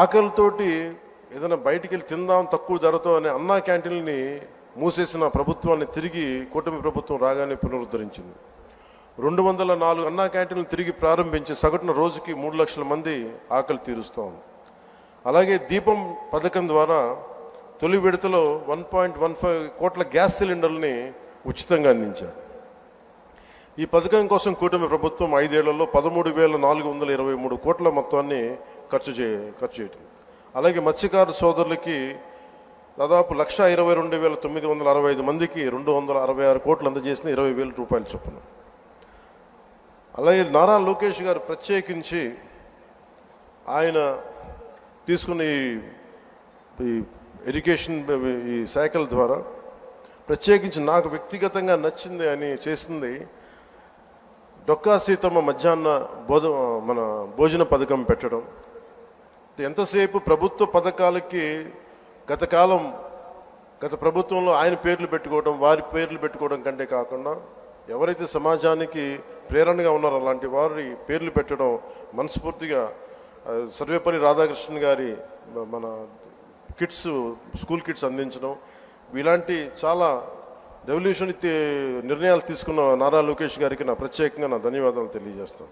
ఆకలితోటి ఏదైనా బయటికి వెళ్ళి తిందాం తక్కువ ధరతో అనే అన్నా క్యాంటీన్ని మూసేసిన ప్రభుత్వాన్ని తిరిగి కూటమి ప్రభుత్వం రాగానే పునరుద్ధరించింది. రెండు వందల నాలుగు అన్నా క్యాంటీన్లు తిరిగి ప్రారంభించి సగటున రోజుకి మూడు లక్షల మంది ఆకలి తీరుస్తాం అలాగే దీపం పథకం ద్వారా తొలి విడతలో వన్ పాయింట్ వన్ ఫైవ్ కోట్ల గ్యాస్ సిలిండర్లని ఉచితంగా అందించారు. ఈ పథకం కోసం కూటమి ప్రభుత్వం ఐదేళ్ళలో పదమూడు వేల నాలుగు వందల ఇరవై మూడు కోట్ల మొత్తాన్ని ఖర్చు చే ఖర్చు చేయటం. అలాగే మత్స్యకారు సోదరులకి దాదాపు లక్ష ఇరవై రెండు వేల తొమ్మిది వందల అరవై ఐదు మందికి రెండు వందల అరవై ఆరు కోట్లు అందజేసిన ఇరవై వేల రూపాయల చొప్పున. అలాగే నారా లోకేష్ గారు ప్రత్యేకించి ఆయన తీసుకున్న ఈ ఈ ఎడ్యుకేషన్ ఈ శాఖల ద్వారా ప్రత్యేకించి నాకు వ్యక్తిగతంగా నచ్చింది అని చేసింది డొక్కా సీతమ్మ మధ్యాహ్న బోధ మన భోజన పథకం పెట్టడం ఎంతసేపు ప్రభుత్వ పథకాలకి గత కాలం గత ప్రభుత్వంలో ఆయన పేర్లు పెట్టుకోవడం వారి పేర్లు పెట్టుకోవడం కంటే కాకుండా ఎవరైతే సమాజానికి ప్రేరణగా ఉన్నారో అలాంటి వారి పేర్లు పెట్టడం మనస్ఫూర్తిగా సర్వేపల్లి రాధాకృష్ణన్ గారి మన కిట్స్ స్కూల్ కిట్స్ అందించడం ఇలాంటి చాలా రెవల్యూషన్ నిర్ణయాలు తీసుకున్న నారా లోకేష్ గారికి నా ప్రత్యేకంగా నా ధన్యవాదాలు తెలియజేస్తాను.